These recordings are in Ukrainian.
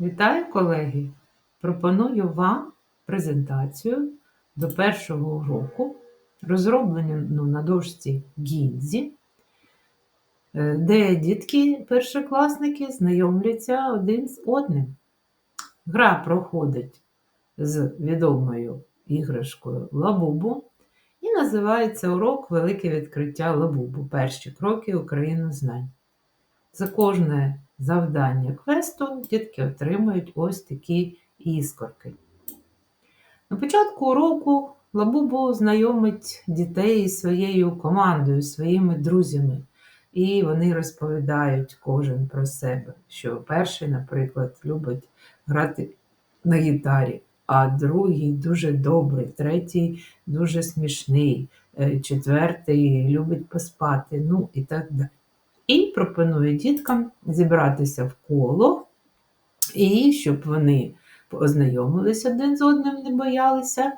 Вітаю, колеги! Пропоную вам презентацію до першого уроку, розроблену на дошці Гінзі, е, де дітки, першокласники, знайомляться один з одним. Гра проходить з відомою іграшкою Лабубу і називається урок Велике відкриття Лабубу. Перші кроки України знань. За кожне завдання квесту дітки отримують ось такі іскорки. На початку уроку Лабубу знайомить дітей із своєю командою, своїми друзями. І вони розповідають кожен про себе, що перший, наприклад, любить грати на гітарі, а другий дуже добрий, третій дуже смішний, е, четвертий любить поспати, ну і так далі. І пропонує діткам зібратися в коло, і щоб вони ознайомилися один з одним, не боялися,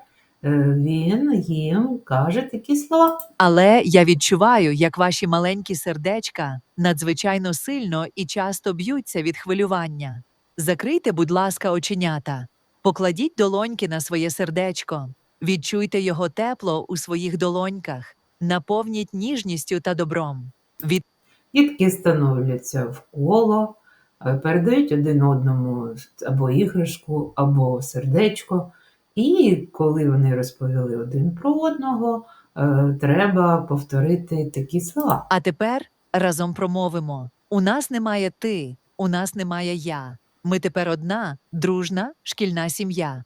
е, він їм каже такі слова. Але я відчуваю, як ваші маленькі сердечка надзвичайно сильно і часто б'ються від хвилювання. Закрийте, будь ласка, оченята, покладіть долоньки на своє сердечко, відчуйте його тепло у своїх долоньках, наповніть ніжністю та добром. Від Дітки становляться в коло, е, передають один одному або іграшку, або сердечко. І коли вони розповіли один про одного, е, треба повторити такі слова. А тепер разом промовимо: у нас немає ти, у нас немає я. Ми тепер одна, дружна шкільна сім'я.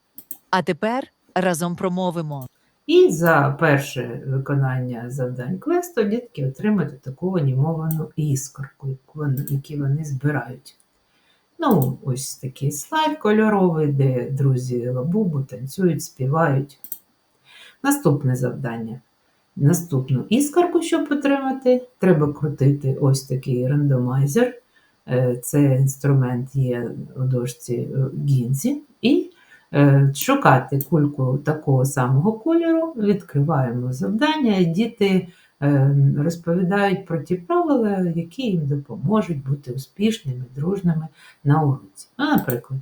А тепер разом промовимо. І за перше виконання завдань квесту дітки отримають таку анімовану іскорку, яку вони, збирають. Ну, ось такий слайд кольоровий, де друзі лабубу танцюють, співають. Наступне завдання. Наступну іскорку, щоб отримати, треба крутити ось такий рандомайзер. Е, Це інструмент є у дошці е, Гінзі. І шукати кульку такого самого кольору, відкриваємо завдання, і діти е, розповідають про ті правила, які їм допоможуть бути успішними, дружними на уроці. Ну, наприклад,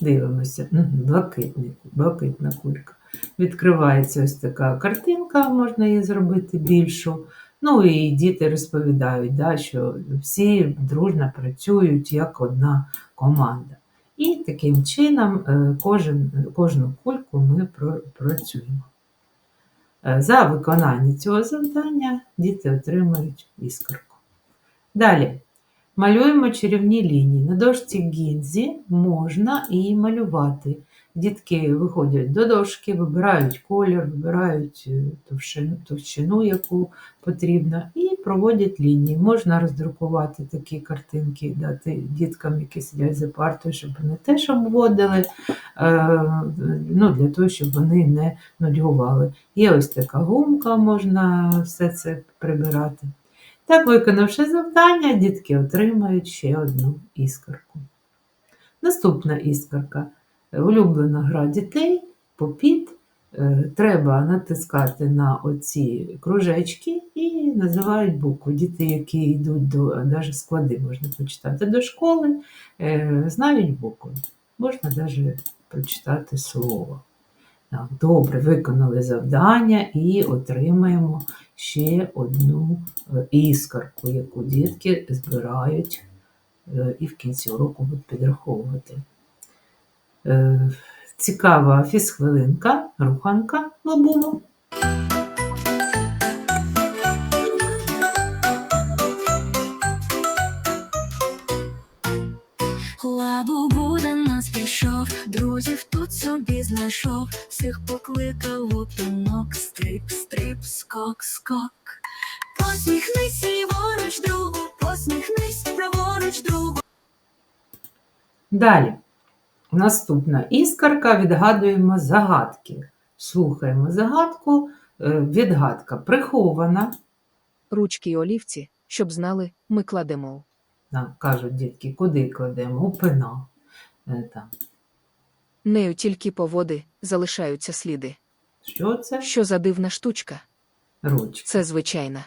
дивимося, блакитний, блакитна кулька. Відкривається ось така картинка, можна її зробити більшу. Ну і діти розповідають, да, що всі дружно працюють як одна команда. І таким чином е, кожен, кожну кульку ми працюємо. Е, За виконання цього завдання діти отримують іскорку. Далі малюємо чарівні лінії. На дошці Гінзі можна і малювати. Дітки виходять до дошки, вибирають колір, вибирають е, товщину, товщину, яку потрібно, і проводять лінії. Можна роздрукувати такі картинки, дати діткам, які сидять за партою, щоб вони теж обводили, е, ну, для того, щоб вони не нудьгували. Є ось така гумка, можна все це прибирати. Так, виконавши завдання, дітки отримають ще одну іскорку. Наступна іскорка. Улюблена гра дітей, попіт. Е, Треба натискати на оці кружечки і називають букви. Діти, які йдуть до навіть склади, можна почитати до школи, е, знають букви. Можна навіть прочитати слово. Так, добре, виконали завдання і отримаємо ще одну е, іскорку, яку дітки збирають е, і в кінці уроку будуть підраховувати. Е, Цікава фізхвилинка, руханка лабубу. Лабубу до нас прийшов, друзів тут собі знайшов, всіх покликав у танок, стрип, стрип, скок, скок. Посміхнись ліворуч другу, посміхнись праворуч другу. Далі. Наступна іскорка відгадуємо загадки. Слухаємо загадку. Е, Відгадка прихована. ручки й олівці, щоб знали, ми кладемо. Так, кажуть дітки, куди кладемо? У пена. Е, Там. Нею тільки поводи залишаються сліди. Що це? Що за дивна штучка? Ручка. Це звичайна.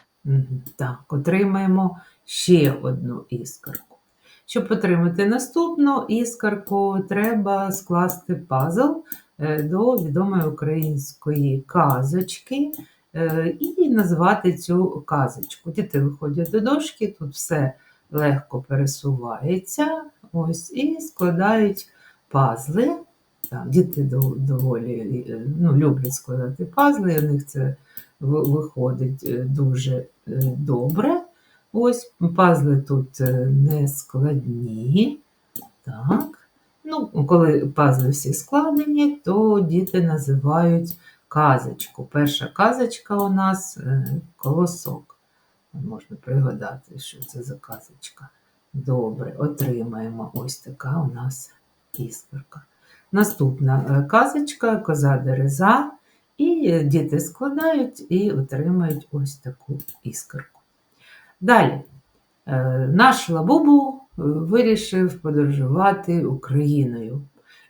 Так, отримаємо ще одну іскорку. Щоб отримати наступну іскарку, треба скласти пазл е, до відомої української казочки е, і назвати цю казочку. Діти виходять до дошки, тут все легко пересувається, ось, і складають пазли. Так, діти доволі ну, люблять складати пазли, у них це виходить е, дуже е, добре. Ось пазли тут е, не складні. Так. Ну, коли пазли всі складені, то діти називають казочку. Перша казочка у нас колосок. Можна пригадати, що це за казочка. Добре, отримаємо ось така у нас іскорка. Наступна е, казочка коза дереза. І діти складають і отримають ось таку іскорку. Далі. Е, Наш Лабубу е, вирішив подорожувати Україною.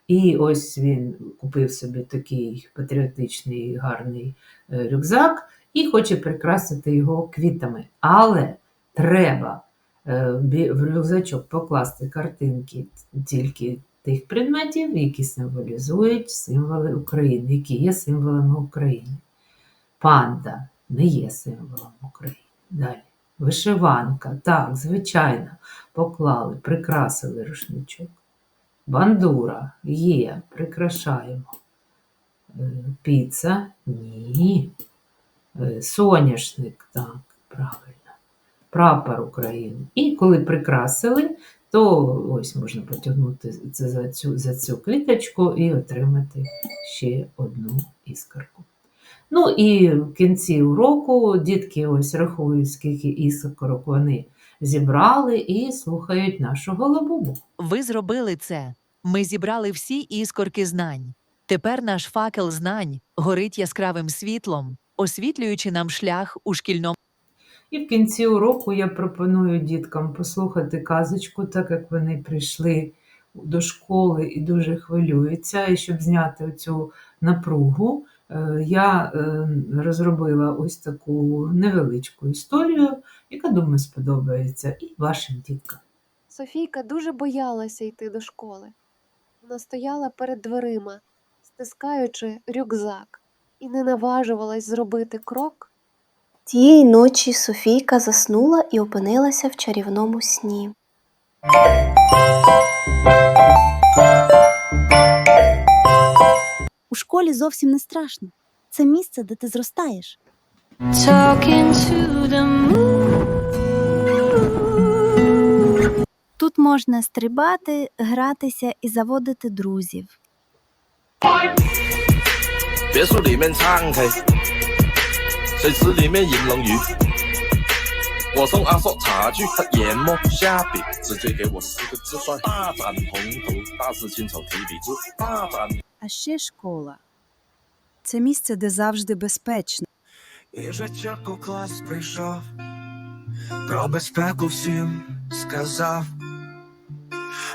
І ось він купив собі такий патріотичний гарний рюкзак і хоче прикрасити його квітами. Але треба в рюкзачок покласти картинки тільки тих предметів, які символізують символи України, які є символами України. Панда не є символом України. Далі. Вишиванка, так, звичайно, поклали, прикрасили рушничок. Бандура є, прикрашаємо. Е, Піца ні. Е, Соняшник, так, правильно. Прапор України. І коли прикрасили, то ось можна потягнути це за цю, за цю квіточку і отримати ще одну іскорку. Ну і в кінці уроку дітки ось рахують, скільки іскорок вони зібрали і слухають нашу голобубу. Ви зробили це. Ми зібрали всі іскорки знань. Тепер наш факел знань горить яскравим світлом, освітлюючи нам шлях у шкільному. І в кінці уроку я пропоную діткам послухати казочку, так як вони прийшли до школи і дуже хвилюються. І щоб зняти цю напругу, е, я е, розробила ось таку невеличку історію, яка, думаю, сподобається і вашим діткам. Софійка дуже боялася йти до школи. Вона стояла перед дверима, стискаючи рюкзак, і не наважувалась зробити крок. Тієї ночі Софійка заснула і опинилася в чарівному сні. У школі зовсім не страшно. Це місце, де ти зростаєш. Тут можна стрибати, гратися і заводити друзів. 别墅里面唱 K，水池里面饮龙鱼。我送阿硕茶具和研磨下笔，直接给我四个字算大展宏图，大事亲手提笔字，大展。 А ще школа. Це місце, де завжди безпечно. І життя у клас прийшов, про безпеку всім сказав.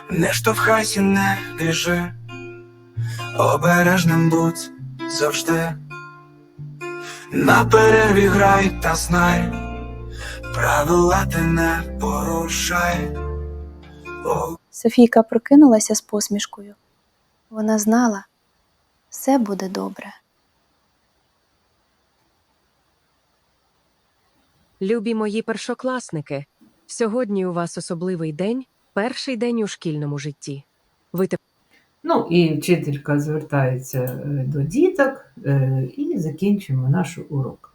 Не штовхайся, не біжи, обережним будь завжди. На перерві грай та знай, правила ти не порушай. О, Софійка прокинулася з посмішкою. Вона знала, все буде добре. Любі мої першокласники, сьогодні у вас особливий день, перший день у шкільному житті. Ви Ну і вчителька звертається е, до діток е, і закінчуємо наш урок.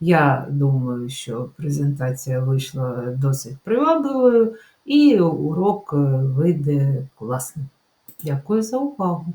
Я думаю, що презентація вийшла досить привабливою, і урок е, вийде класним. Дякую за увагу!